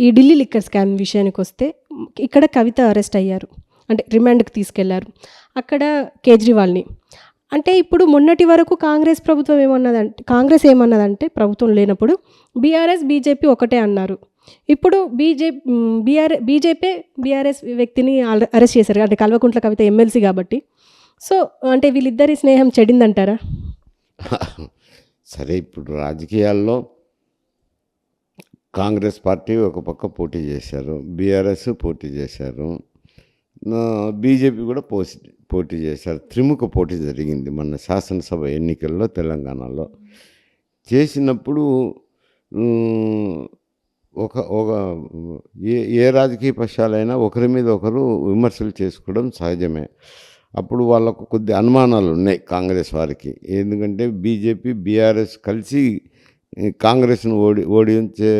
ఈ Delhi liquor scam విషయానికి వస్తే ఇక్కడ కవిత అరెస్ట్ అయ్యారు. అంటే రిమాండ్కి తీసుకెళ్ళారు. అక్కడ కేజ్రీవాల్ని. అంటే ఇప్పుడు మొన్నటి వరకు కాంగ్రెస్ ప్రభుత్వం ఏమన్నదంటే కాంగ్రెస్ ఏమన్నదంటే ప్రభుత్వం లేనప్పుడు బీఆర్ఎస్ బీజేపీ ఒకటే అన్నారు. ఇప్పుడు బీజే బీఆర్ బీజేపీ బీఆర్ఎస్ వ్యక్తిని అరెస్ట్ చేశారు. అంటే కల్వకుంట్ల కవిత ఎమ్మెల్సీ కాబట్టి. సో అంటే వీళ్ళిద్దరి స్నేహం చెడిందంటారా? సరే ఇప్పుడు రాజకీయాల్లో కాంగ్రెస్ పార్టీ ఒక పక్క పోటీ చేశారు బీఆర్ఎస్ పోటీ చేశారు బీజేపీ కూడా పోసి పోటీ చేశారు. త్రిముఖ పోటీ జరిగింది మన శాసనసభ ఎన్నికల్లో తెలంగాణలో. చేసినప్పుడు ఒక ఒక ఏ ఏ రాజకీయ పక్షాలైనా ఒకరి మీద ఒకరు విమర్శలు చేసుకోవడం సహజమే. అప్పుడు వాళ్ళకు కొద్ది అనుమానాలు ఉన్నాయి కాంగ్రెస్ వారికి. ఎందుకంటే బీజేపీ బీఆర్ఎస్ కలిసి కాంగ్రెస్ను ఓడి ఓడించే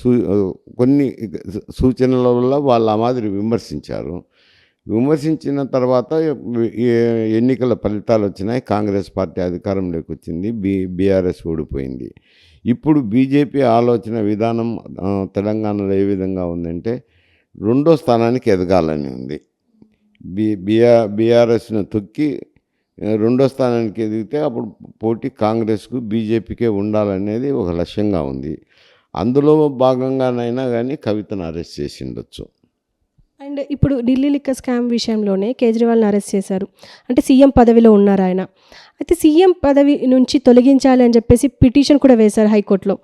సూ కొన్ని సూచనల వల్ల వాళ్ళు ఆ మాదిరి విమర్శించారు. విమర్శించిన తర్వాత ఎన్నికల ఫలితాలు వచ్చినాయి. కాంగ్రెస్ పార్టీ అధికారంలోకి వచ్చింది. బీ బీఆర్ఎస్ ఓడిపోయింది. ఇప్పుడు బీజేపీ ఆలోచన విధానం తెలంగాణలో ఏ విధంగా ఉందంటే రెండో స్థానానికి ఎదగాలని ఉంది. బి బీఆర్ బీఆర్ఎస్ను తొక్కి రెండో స్థానానికి ఎదిగితే అప్పుడు పోటీ కాంగ్రెస్కు బీజేపీకే ఉండాలనేది ఒక లక్ష్యంగా ఉంది. అందులో భాగంగానైనా కానీ కవితను అరెస్ట్ చేసి ఉండొచ్చు అండ్ ఇప్పుడు ఢిల్లీ లిక్క స్కామ్ విషయంలోనే కేజ్రీవాల్ని అరెస్ట్ చేశారు. అంటే సీఎం పదవిలో ఉన్నారు ఆయన. అయితే సీఎం పదవి నుంచి తొలగించాలి అని చెప్పేసి పిటిషన్ కూడా వేశారు హైకోర్టులో.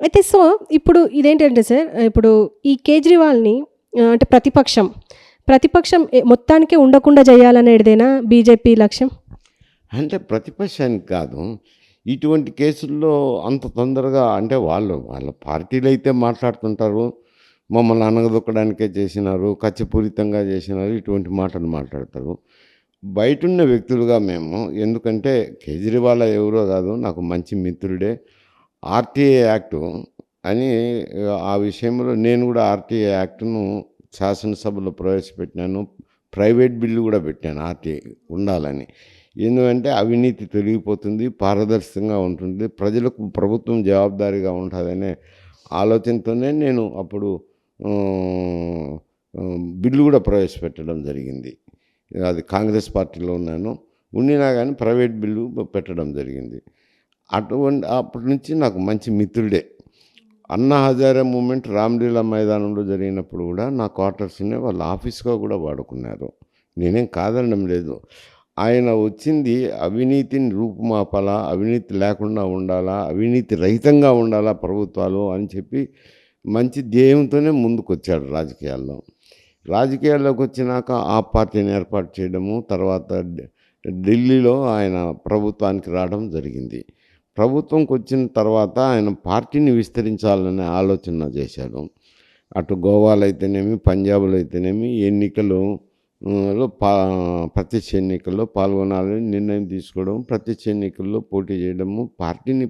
అయితే సో ఇప్పుడు ఇదేంటంటే సార్ ఇప్పుడు ఈ కేజ్రీవాల్ని అంటే ప్రతిపక్షం ప్రతిపక్షం మొత్తానికే ఉండకుండా చేయాలనేదేనా బీజేపీ లక్ష్యం? అంటే ప్రతిపక్షానికి కాదు. ఇటువంటి కేసుల్లో అంత తొందరగా అంటే వాళ్ళు వాళ్ళ పార్టీలు అయితే మాట్లాడుతుంటారు. మమ్మల్ని అనగదొక్కడానికే చేసినారు కచ్చపూరితంగా చేసినారు ఇటువంటి మాటలు మాట్లాడతారు. బయటున్న వ్యక్తులుగా మేము ఎందుకంటే కేజ్రీవాల్ ఎవరో కాదు నాకు మంచి మిత్రుడే ఆర్టీఏ యాక్టు అని ఆ విషయంలో నేను కూడా ఆర్టీఏ యాక్ట్ను శాసనసభలో ప్రవేశపెట్టినాను. ప్రైవేట్ బిల్లు కూడా పెట్టాను ఆర్టీఏ ఉండాలని. ఎందుకంటే అవినీతి తొలగిపోతుంది పారదర్శకంగా ఉంటుంది. ప్రజలకు ప్రభుత్వం జవాబుదారీగా ఉంటుందనే ఆలోచనతోనే నేను అప్పుడు బిల్లు కూడా ప్రవేశపెట్టడం జరిగింది. అది కాంగ్రెస్ పార్టీలో ఉన్నాను. ఉండినా కానీ ప్రైవేట్ బిల్లు పెట్టడం జరిగింది. అటువంటి అప్పటి నుంచి నాకు మంచి మిత్రుడే. అన్నా హజారే మూమెంట్ రామ్లీలా మైదానంలో జరిగినప్పుడు కూడా నా క్వార్టర్స్ని వాళ్ళ ఆఫీస్గా కూడా వాడుకున్నారు. నేనేం కాదనడం లేదు. ఆయన వచ్చింది అవినీతిని రూపుమాపాలా అవినీతి లేకుండా ఉండాలా అవినీతి రహితంగా ఉండాలా ప్రభుత్వాలు అని చెప్పి మంచి ధ్యేయంతోనే ముందుకొచ్చాడు రాజకీయాల్లో. రాజకీయాల్లోకి వచ్చినాక ఆ పార్టీని ఏర్పాటు చేయడము తర్వాత ఢిల్లీలో ఆయన ప్రభుత్వానికి రావడం జరిగింది. ప్రభుత్వంకి వచ్చిన తర్వాత ఆయన పార్టీని విస్తరించాలనే ఆలోచన చేశాడు. అటు గోవాలో అయితేనేమి పంజాబ్లో అయితేనేమి ఎన్నికలు లో పా ప్రత్యక్ష ఎన్నికల్లో పాల్గొనాలని నిర్ణయం తీసుకోవడం ప్రత్యక్ష ఎన్నికల్లో పోటీ చేయడము పార్టీని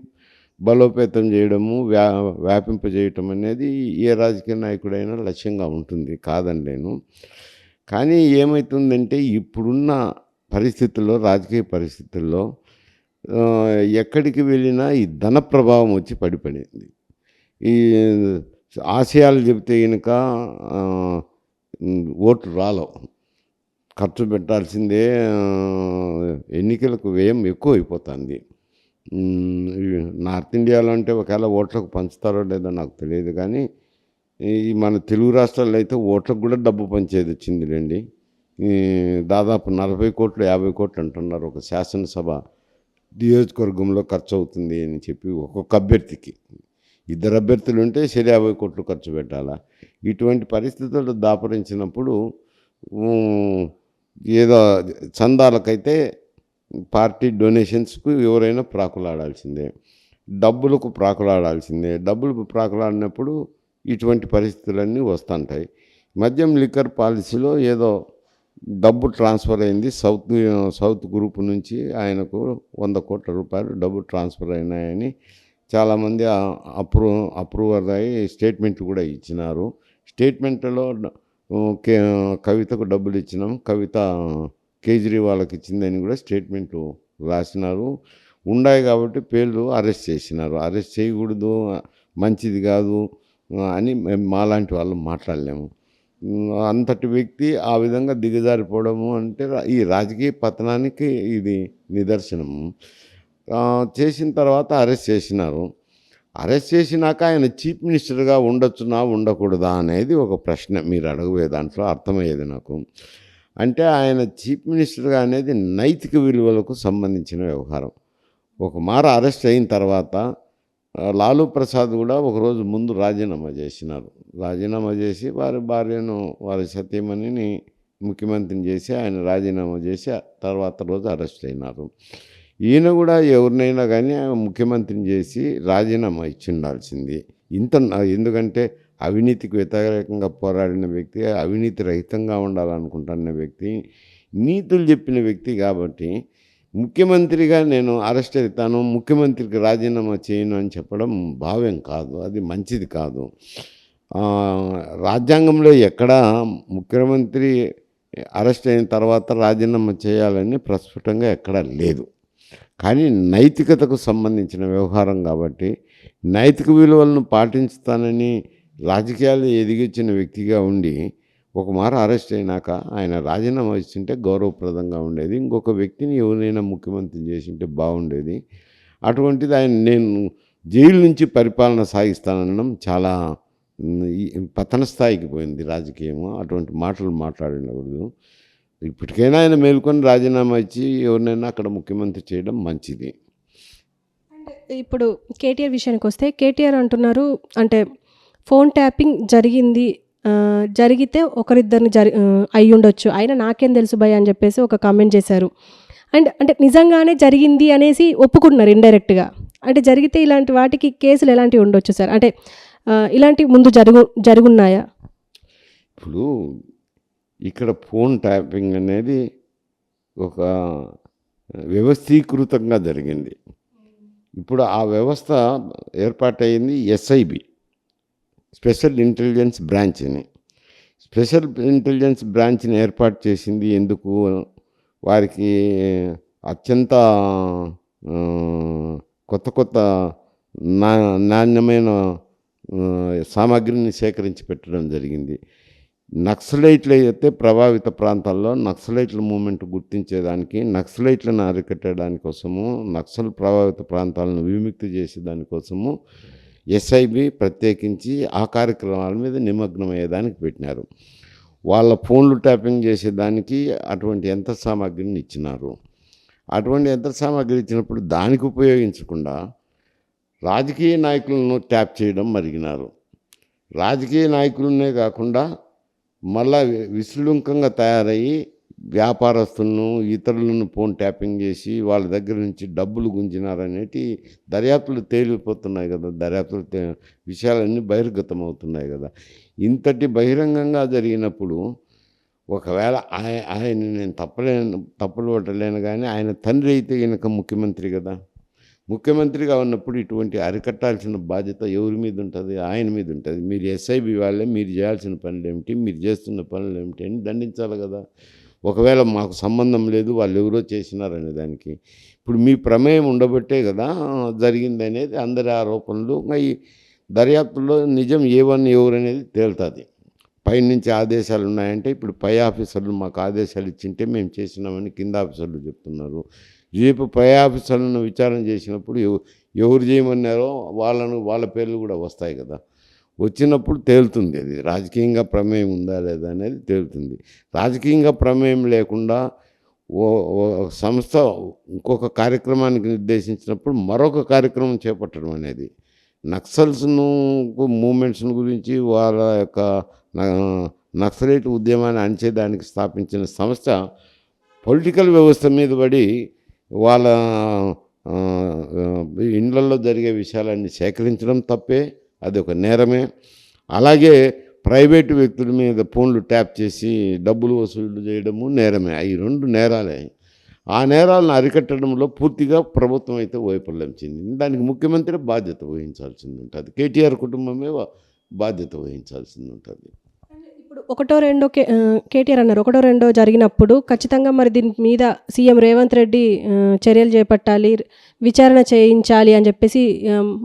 బలోపేతం చేయడము వ్యా వ్యాపింపజేయటం అనేది ఏ రాజకీయ నాయకుడైనా లక్ష్యంగా ఉంటుంది కాదని నేను. కానీ ఏమవుతుందంటే ఇప్పుడున్న పరిస్థితుల్లో రాజకీయ పరిస్థితుల్లో ఎక్కడికి వెళ్ళినా ఈ ధన ప్రభావం వచ్చి పడిపడింది. ఈ ఆశయాలు చెబితే కనుక ఓట్లు రాలవు. ఖర్చు పెట్టాల్సిందే ఎన్నికలకు వ్యయం ఎక్కువ అయిపోతుంది నార్త్ ఇండియాలో అంటే ఒకవేళ ఓట్లకు పంచుతారో లేదో నాకు తెలియదు కానీ ఈ మన తెలుగు రాష్ట్రాల్లో అయితే ఓట్లకు కూడా డబ్బు పంచేది వచ్చింది రండి దాదాపు నలభై కోట్లు యాభై కోట్లు అంటున్నారు ఒక శాసనసభ నియోజకవర్గంలో ఖర్చు అవుతుంది అని చెప్పి ఒక్కొక్క అభ్యర్థికి. ఇద్దరు అభ్యర్థులు ఉంటే సరే యాభై కోట్లు ఖర్చు పెట్టాలా? ఇటువంటి పరిస్థితుల్లో దాపరించినప్పుడు ఏదో చందాలకైతే పార్టీ డొనేషన్స్కు ఎవరైనా ప్రాకులాడాల్సిందే. డబ్బులకు ప్రాకులాడాల్సిందే. డబ్బులకు ప్రాకులాడినప్పుడు ఇటువంటి పరిస్థితులన్నీ వస్తుంటాయి. మద్యం లిక్కర్ పాలసీలో ఏదో డబ్బు ట్రాన్స్ఫర్ అయింది. సౌత్ సౌత్ గ్రూప్ నుంచి ఆయనకు వంద కోట్ల రూపాయలు డబ్బు ట్రాన్స్ఫర్ అయినాయని చాలామంది అప్రూవ్ అప్రూవర్ అయ్యి స్టేట్మెంట్ కూడా ఇచ్చినారు. స్టేట్మెంట్లో కే కవితకు డబ్బులు ఇచ్చినాం. కవిత కేజ్రీవాల్కి ఇచ్చిందని కూడా స్టేట్మెంట్లు రాసినారు. ఉన్నాయి కాబట్టి పేర్లు అరెస్ట్ చేసినారు. అరెస్ట్ చేయకూడదు మంచిది కాదు అని మేము మాలాంటి వాళ్ళు మాట్లాడలేము. అంతటి వ్యక్తి ఆ విధంగా దిగజారిపోవడము అంటే ఈ రాజకీయ పతనానికి ఇది నిదర్శనము చేసిన తర్వాత అరెస్ట్ చేసినారు. అరెస్ట్ చేసినాక ఆయన చీఫ్ మినిస్టర్గా ఉండొచ్చునా ఉండకూడదా అనేది ఒక ప్రశ్న మీరు అడగబోయే దాంట్లో అర్థమయ్యేది నాకు. అంటే ఆయన చీఫ్ మినిస్టర్గా అనేది నైతిక విలువలకు సంబంధించిన వ్యవహారం. ఒక మార అరెస్ట్ అయిన తర్వాత లాలూ ప్రసాద్ కూడా ఒకరోజు ముందు రాజీనామా చేసినారు. రాజీనామా చేసి వారి భార్యను వారి సతీమణిని ముఖ్యమంత్రిని చేసి ఆయన రాజీనామా చేసి ఆ తర్వాత రోజు అరెస్ట్ అయినారు. ఈయన కూడా ఎవరినైనా కానీ ముఖ్యమంత్రిని చేసి రాజీనామా ఇచ్చి ఉండాల్సింది ఇంత ఎందుకంటే అవినీతికి వ్యతిరేకంగా పోరాడిన వ్యక్తి అవినీతి రహితంగా ఉండాలనుకుంటున్న వ్యక్తి నీతులు చెప్పిన వ్యక్తి కాబట్టి ముఖ్యమంత్రిగా నేను అరెస్ట్ అవుతాను ముఖ్యమంత్రికి రాజీనామా చేయను అని చెప్పడం భావ్యం కాదు అది మంచిది కాదు. రాజ్యాంగంలో ఎక్కడ ముఖ్యమంత్రి అరెస్ట్ అయిన తర్వాత రాజీనామా చేయాలని ప్రస్ఫుటంగా ఎక్కడా లేదు. కానీ నైతికతకు సంబంధించిన వ్యవహారం కాబట్టి నైతిక విలువలను పాటించుతానని రాజకీయాలు ఎదిగించిన వ్యక్తిగా ఉండి ఒక మార అరెస్ట్ అయినాక ఆయన రాజీనామా ఇచ్చింటే గౌరవప్రదంగా ఉండేది. ఇంకొక వ్యక్తిని ఎవరైనా ముఖ్యమంత్రి చేసింటే బాగుండేది. అటువంటిది ఆయన నేను జైలు నుంచి పరిపాలన సాగిస్తానడం చాలా పతన స్థాయికి పోయింది రాజకీయము. అటువంటి మాటలు మాట్లాడకూడదు ఇప్పటికైనా ఆయన మేల్కొని రాజీనామా ఇచ్చి ఎవరినైనా అక్కడ ముఖ్యమంత్రి చేయడం మంచిది. ఇప్పుడు కేటీఆర్ విషయానికి వస్తే కేటీఆర్ అంటున్నారు అంటే ఫోన్ ట్యాపింగ్ జరిగింది జరిగితే ఒకరిద్దరిని జరి అయి ఉండొచ్చు. అయినా నాకేం తెలుసు భయ్ అని చెప్పేసి ఒక కామెంట్ చేశారు. అండ్ అంటే నిజంగానే జరిగింది అనేసి ఒప్పుకుంటున్నారు ఇండైరెక్ట్గా. అంటే జరిగితే ఇలాంటి వాటికి కేసులు ఎలాంటివి ఉండొచ్చు సార్? అంటే ఇలాంటివి ముందు జరుగు జరుగున్నాయా? ఇప్పుడు ఇక్కడ ఫోన్ ట్యాపింగ్ అనేది ఒక వ్యవస్థీకృతంగా జరిగింది. ఇప్పుడు ఆ వ్యవస్థ ఏర్పాటైంది ఎస్ఐబి స్పెషల్ ఇంటెలిజెన్స్ బ్రాంచ్ అని. స్పెషల్ ఇంటెలిజెన్స్ బ్రాంచ్ని ఏర్పాటు చేసింది ఎందుకు? వారికి అత్యంత కొత్త కొత్త నా నాణ్యమైన సామాగ్రిని సేకరించి పెట్టడం జరిగింది. నక్సలైట్లు అయితే ప్రభావిత ప్రాంతాల్లో నక్సలైట్ల మూమెంట్ గుర్తించేదానికి నక్సలైట్లను అరికట్టడానికి కోసము నక్సల్ ప్రభావిత ప్రాంతాలను విముక్తి చేసేదానికోసము ఎస్ఐబి ప్రత్యేకించి ఆ కార్యక్రమాల మీద నిమగ్నమయ్యేదానికి పెట్టినారు. వాళ్ళ ఫోన్లు ట్యాపింగ్ చేసేదానికి అటువంటి యంత్ర సామాగ్రిని ఇచ్చినారు. అటువంటి యంత్ర సామాగ్రి ఇచ్చినప్పుడు దానికి ఉపయోగించకుండా రాజకీయ నాయకులను ట్యాప్ చేయడం మరిగినారు. రాజకీయ నాయకులనే కాకుండా మళ్ళా విశృంఖంగా తయారయ్యి వ్యాపారస్తులను ఇతరులను ఫోన్ ట్యాపింగ్ చేసి వాళ్ళ దగ్గర నుంచి డబ్బులు గుంజినారనేటి దర్యాప్తులు తేలిపోతున్నాయి కదా. దర్యాప్తులు విషయాలన్నీ బహిర్గతం అవుతున్నాయి కదా. ఇంతటి బహిరంగంగా జరిగినప్పుడు ఒకవేళ ఆయ ఆయన నేను తప్పలేను తప్పులు పట్టలేను కానీ ఆయన తండ్రి అయితే ఈయనక ముఖ్యమంత్రి కదా. ముఖ్యమంత్రిగా ఉన్నప్పుడు ఇటువంటి అరికట్టాల్సిన బాధ్యత ఎవరి మీద ఉంటుంది? ఆయన మీద ఉంటుంది. మీరు ఎస్ఐబి వాళ్ళే మీరు చేయాల్సిన పనులు ఏమిటి మీరు చేస్తున్న పనులు ఏమిటి అని దండించాలి కదా. ఒకవేళ మాకు సంబంధం లేదు వాళ్ళు ఎవరో చేసినారనే దానికి. ఇప్పుడు మీ ప్రమేయం ఉండబట్టే కదా జరిగింది అనేది అందరి ఆరోపణలు. ఈ దర్యాప్తులో నిజం ఏవని ఎవరనేది తేలుతుంది. పైనుంచి ఆదేశాలు ఉన్నాయంటే ఇప్పుడు పై ఆఫీసర్లు మాకు ఆదేశాలు ఇచ్చింటే మేము చేసినామని కింద ఆఫీసర్లు చెప్తున్నారు. రేపు పై ఆఫీసర్లను విచారణ చేసినప్పుడు ఎవరు చేయమన్నారో వాళ్ళను వాళ్ళ పేర్లు కూడా వస్తాయి కదా. వచ్చినప్పుడు తేలుతుంది అది. రాజకీయంగా ప్రమేయం ఉందా లేదా అనేది తేలుతుంది. రాజకీయంగా ప్రమేయం లేకుండా ఓ సంస్థ ఇంకొక కార్యక్రమానికి నిర్దేశించినప్పుడు మరొక కార్యక్రమం చేపట్టడం అనేది. నక్సల్స్ను మూమెంట్స్ను గురించి వాళ్ళ యొక్క నక్సలైట్ ఉద్యమాన్ని అణచేదానికి స్థాపించిన సంస్థ పొలిటికల్ వ్యవస్థ మీద పడి వాళ్ళ ఇండ్లలో ఇండ్లల్లో జరిగే విషయాలన్నీ సేకరించడం తప్పే అది ఒక నేరమే. అలాగే ప్రైవేటు వ్యక్తుల మీద ఫోన్లు ట్యాప్ చేసి డబ్బులు వసూలు చేయడము నేరమే. ఈ రెండు నేరాలే. ఆ నేరాలను అరికట్టడంలో పూర్తిగా ప్రభుత్వం అయితే వైఫల్యం చెందింది. దానికి ముఖ్యమంత్రి బాధ్యత వహించాల్సింది ఉంటుంది. కేటీఆర్ కుటుంబమే బాధ్యత వహించాల్సింది ఉంటుంది. ఇప్పుడు ఒకటో రెండో కే కేటీఆర్ అన్నారు. ఒకటో రెండో జరిగినప్పుడు ఖచ్చితంగా మరి దీని మీద సీఎం రేవంత్ రెడ్డి చర్యలు చేపట్టాలి విచారణ చేయించాలి అని చెప్పేసి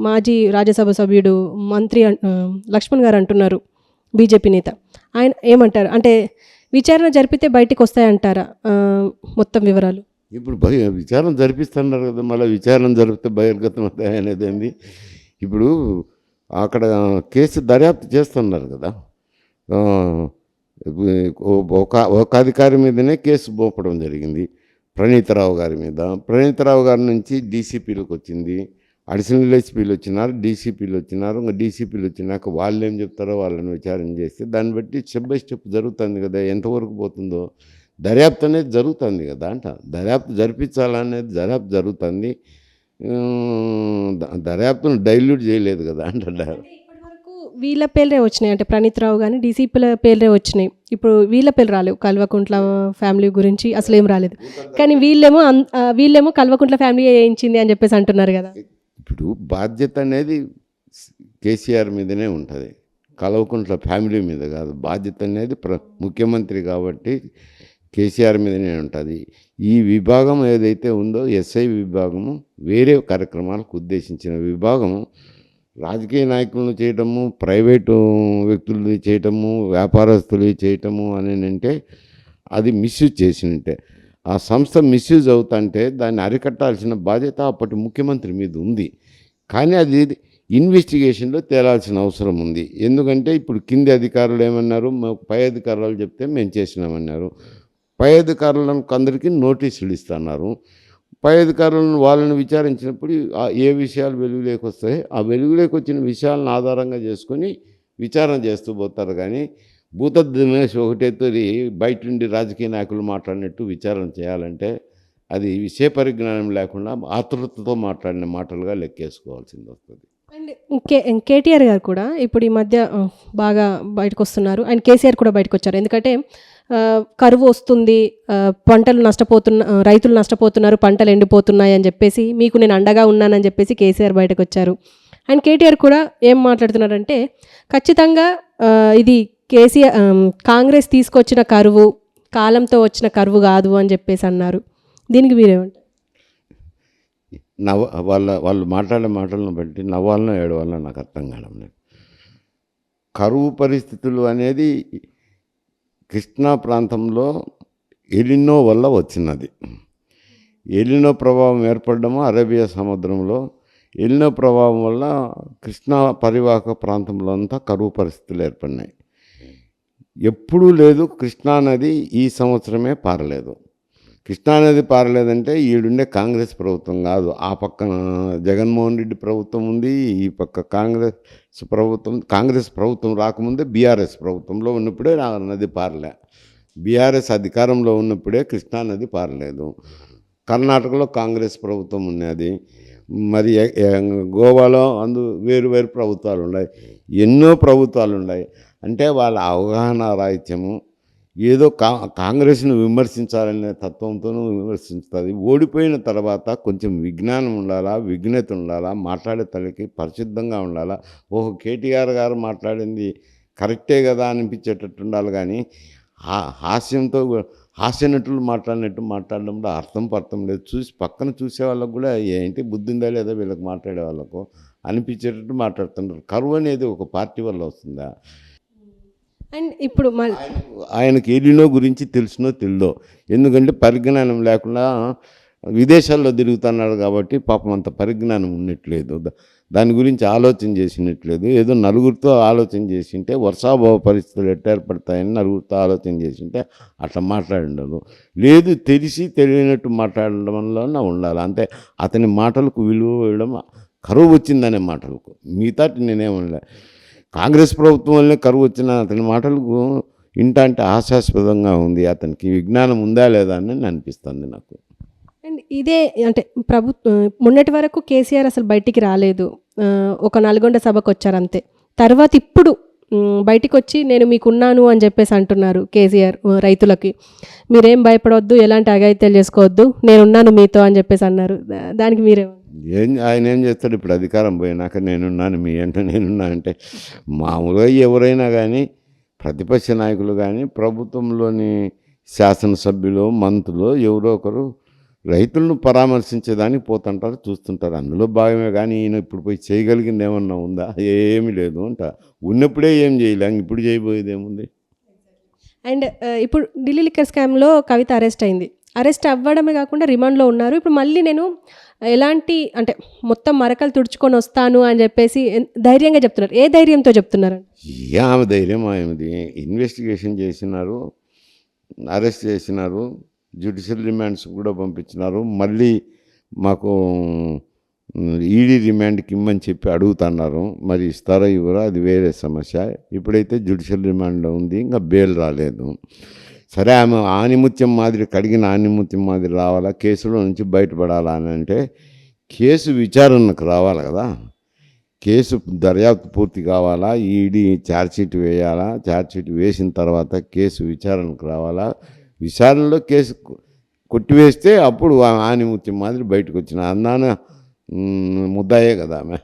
మాజీ రాజ్యసభ సభ్యుడు మంత్రి అన్- లక్ష్మణ్ గారు అంటున్నారు బీజేపీ నేత. ఆయన ఏమంటారు? అంటే విచారణ జరిపితే బయటికి వస్తాయంటారా మొత్తం వివరాలు? ఇప్పుడు భయ విచారణ జరిపిస్తున్నారు కదా మళ్ళీ విచారణ జరిపితే బహిర్గతం అవుతాయి అనేది ఇప్పుడు అక్కడ కేసు దర్యాప్తు చేస్తున్నారు కదా ఒక ఒక అధికారి మీదనే కేసు మోపడం జరిగింది. ప్రణీతరావు గారి మీద. ప్రణీతరావు గారి నుంచి డీసీపీలకు వచ్చింది. అడిషనల్ ఎస్పీలు వచ్చినారు డీసీపీలు వచ్చినారు. ఇంకా డీసీపీలు వచ్చినాక వాళ్ళు ఏం చెప్తారో వాళ్ళని విచారణ చేస్తే దాన్ని బట్టి స్టెప్ బై స్టెప్ జరుగుతుంది కదా ఎంతవరకు పోతుందో. దర్యాప్తు అనేది జరుగుతుంది కదా అంట. దర్యాప్తు జరిపించాలనేది దర్యాప్తు జరుగుతుంది. దర్యాప్తును డైల్యూట్ చేయలేదు కదా అంట వీళ్ళ పేర్లే వచ్చినాయి. అంటే ప్రణీత్ రావు కానీ డీసీపీల పేర్లే వచ్చినాయి. ఇప్పుడు వీళ్ళ పేర్లు రాలేవు. కల్వకుంట్ల ఫ్యామిలీ గురించి అసలు ఏం రాలేదు. కానీ వీళ్ళేమో వీళ్ళేమో కల్వకుంట్ల ఫ్యామిలీ వేయించింది అని చెప్పేసి అంటున్నారు కదా. ఇప్పుడు బాధ్యత అనేది కేసీఆర్ మీదనే ఉంటుంది. కలవకుంట్ల ఫ్యామిలీ మీద కాదు. బాధ్యత అనేది ప్ర ముఖ్యమంత్రి కాబట్టి కేసీఆర్ మీదనే ఉంటుంది. ఈ విభాగం ఏదైతే ఉందో ఎస్ఐ విభాగము వేరే కార్యక్రమాలకు ఉద్దేశించిన విభాగము రాజకీయ నాయకులను చేయటము ప్రైవేటు వ్యక్తులు చేయటము వ్యాపారస్తులు చేయటము అని అంటే అది మిస్యూజ్ చేసినట్టే ఆ సంస్థ మిస్యూజ్ అవుతుంటే దాన్ని అరికట్టాల్సిన బాధ్యత అప్పటి ముఖ్యమంత్రి మీద ఉంది. కానీ అది ఇన్వెస్టిగేషన్లో తేలాల్సిన అవసరం ఉంది. ఎందుకంటే ఇప్పుడు కింది అధికారులు ఏమన్నారు? మాకు పై అధికారులు చెప్తే మేము చేసినామన్నారు. పై అధికారులకు అందరికీ నోటీసులు ఇస్తున్నారు. పై అధికారులను వాళ్ళని విచారించినప్పుడు ఆ ఏ విషయాలు వెలుగులోకి వస్తాయి ఆ వెలుగులోకి వచ్చిన విషయాలను ఆధారంగా చేసుకొని విచారణ చేస్తూ పోతారు కానీ భూత దినేష్ ఒకటైతే బయట నుండి రాజకీయ నాయకులు మాట్లాడినట్టు విచారణ చేయాలంటే అది విషయ పరిజ్ఞానం లేకుండా ఆతృతతో మాట్లాడిన మాటలుగా లెక్కేసుకోవాల్సింది వస్తుంది. అండ్ కే కేటీఆర్ గారు కూడా ఇప్పుడు ఈ మధ్య బాగా బయటకు వస్తున్నారు అండ్ కేసీఆర్ కూడా బయటకు వచ్చారు ఎందుకంటే కరువు వస్తుంది పంటలు నష్టపోతున్న రైతులు నష్టపోతున్నారు పంటలు ఎండిపోతున్నాయి అని చెప్పేసి మీకు నేను అండగా ఉన్నానని చెప్పేసి కేసీఆర్ బయటకు వచ్చారు అండ్ కేటీఆర్ కూడా ఏం మాట్లాడుతున్నారంటే ఖచ్చితంగా ఇది కేసీఆర్ కాంగ్రెస్ తీసుకొచ్చిన కరువు కాలంతో వచ్చిన కరువు కాదు అని చెప్పేసి అన్నారు. దీనికి మీరేమంటారు? నవ్వ వాళ్ళ వాళ్ళు మాట్లాడే మాటలను బట్టి నవ్వాలనో ఏడవాలనో నాకు అర్థం కావడం లేదు. కరువు పరిస్థితులు అనేది కృష్ణా ప్రాంతంలో ఎలినో వల్ల వచ్చినది. ఎలినో ప్రభావం ఏర్పడడము అరేబియా సముద్రంలో. ఎలినో ప్రభావం వల్ల కృష్ణా పరివాహక ప్రాంతంలో అంతా కరువు పరిస్థితులు ఏర్పడినాయి. ఎప్పుడూ లేదు కృష్ణా నది ఈ సంవత్సరమే పారలేదు. కృష్ణా నది పారలేదంటే ఈడుండే కాంగ్రెస్ ప్రభుత్వం కాదు. ఆ పక్కన జగన్మోహన్ రెడ్డి ప్రభుత్వం ఉంది ఈ పక్క కాంగ్రెస్ ప్రభుత్వం కాంగ్రెస్ ప్రభుత్వం రాకముందే బీఆర్ఎస్ ప్రభుత్వంలో ఉన్నప్పుడే నా నది పారలే. బీఆర్ఎస్ అధికారంలో ఉన్నప్పుడే కృష్ణా నది పారలేదు. కర్ణాటకలో కాంగ్రెస్ ప్రభుత్వం ఉన్నది మరి గోవాలో అందు వేరు వేరు ప్రభుత్వాలు ఉన్నాయి ఎన్నో ప్రభుత్వాలు ఉన్నాయి అంటే వాళ్ళ అవగాహన రాహిత్యము ఏదో కా కాంగ్రెస్ను విమర్శించాలనే తత్వంతోనూ విమర్శించుతుంది. ఓడిపోయిన తర్వాత కొంచెం విజ్ఞానం ఉండాలా విఘ్నత ఉండాలా మాట్లాడే తల్లికి పరిశుద్ధంగా ఉండాలా? ఓహో కేటీఆర్ గారు మాట్లాడింది కరెక్టే కదా అనిపించేటట్టు ఉండాలి కానీ హా- హాస్యంతో హాస్యనటులు హాస్య నటులు మాట్లాడినట్టు మాట్లాడడంలో అర్థం పర్థం లేదు. చూసి పక్కన చూసే వాళ్ళకు కూడా ఏంటి బుద్ధి ఉందా లేదా వీళ్ళకి మాట్లాడే వాళ్ళకు అనిపించేటట్టు మాట్లాడుతున్నారు కరువు అనేది ఒక పార్టీ వల్ల వస్తుందా? అండ్ ఇప్పుడు ఆయనకి ఎలినో గురించి తెలుసునో తెలియదో. ఎందుకంటే పరిజ్ఞానం లేకుండా విదేశాల్లో తిరుగుతున్నాడు కాబట్టి పాపం అంత పరిజ్ఞానం ఉన్నట్లేదు దాని గురించి ఆలోచన చేసినట్లేదు. ఏదో నలుగురితో ఆలోచన చేసింటే వర్షాభావ పరిస్థితులు ఎట్ట ఏర్పడతాయని నలుగురితో ఆలోచన చేసింటే అట్లా మాట్లాడిండదు లేదు తెలిసి తెలియనట్టు మాట్లాడడంలోనే ఉండాలి. అంతే. అతని మాటలకు విలువ వేయడం కరువు వచ్చిందనే మాటలకు. మిగతాటి నేనేమనలే కాంగ్రెస్ ప్రభుత్వం వల్లే కరువు వచ్చిన అతని మాటలకు ఇంట అంటే ఉంది. అతనికి విజ్ఞానం ఉందా లేదా అని అనిపిస్తుంది నాకు. అండ్ ఇదే అంటే ప్రభుత్వం మొన్నటి వరకు కేసీఆర్ అసలు బయటికి రాలేదు. ఒక నల్గొండ సభకు వచ్చారు అంతే. తర్వాత ఇప్పుడు బయటికి వచ్చి నేను మీకున్నాను అని చెప్పేసి అంటున్నారు కేసీఆర్ రైతులకి. మీరేం భయపడవద్దు ఎలాంటి అఘాయిత్యాలు చేసుకోవద్దు నేనున్నాను మీతో అని చెప్పేసి అన్నారు. దానికి మీరే ఏం ఆయన ఏం చేస్తాడు? ఇప్పుడు అధికారం పోయినాక నేనున్నాను మీ అంటే నేనున్నా అంటే మామూలుగా ఎవరైనా కానీ ప్రతిపక్ష నాయకులు కానీ ప్రభుత్వంలోని శాసనసభ్యులు మంత్రులు ఎవరో ఒకరు రైతులను పరామర్శించేదానికి పోతుంటారు చూస్తుంటారు. అందులో భాగమే కానీ ఈయన ఇప్పుడు పోయి చేయగలిగింది ఏమన్నా ఉందా? ఏమీ లేదు అంట. ఉన్నప్పుడే ఏం చేయలేం ఇప్పుడు చేయబోయేది ఏముంది? అండ్ ఇప్పుడు ఢిల్లీ లిక్కర్ స్కామ్లో కవిత అరెస్ట్ అయింది. అరెస్ట్ అవ్వడమే కాకుండా రిమాండ్లో ఉన్నారు. ఇప్పుడు మళ్ళీ నేను ఎలాంటి అంటే మొత్తం మరకలు తుడుచుకొని వస్తాను అని చెప్పేసి ధైర్యంగా చెప్తున్నారు. ఏ ధైర్యంతో చెప్తున్నారు? ఆమె ధైర్యం ఆమెది ఇన్వెస్టిగేషన్ చేసినారు అరెస్ట్ చేసినారు. జ్యుడిషియల్ రిమాండ్స్ కూడా పంపించినారు. మళ్ళీ మాకు ఈడీ రిమాండ్కి ఇమ్మని చెప్పి అడుగుతున్నారు. మరి ఇస్తారో ఇవ్వరా? అది వేరే సమస్య. ఇప్పుడైతే జ్యుడిషియల్ రిమాండ్లో ఉంది ఇంకా బెయిల్ రాలేదు. సరే ఆమె ఆనిముత్యం మాదిరి కడిగిన ఆనిముత్యం మాదిరి రావాలా? కేసులో నుంచి బయటపడాలా అని అంటే కేసు విచారణకు రావాలి కదా? కేసు దర్యాప్తు పూర్తి కావాలా? ఈడీ ఛార్జ్షీట్ వేయాలా? ఛార్జ్షీట్ వేసిన తర్వాత కేసు విచారణకు రావాలా? విచారణలో కేసు కొట్టివేస్తే అప్పుడు ఆనిముత్యం మాదిరి బయటకు వచ్చిన అన్నాన ముద్దాయే కదా ఆమె.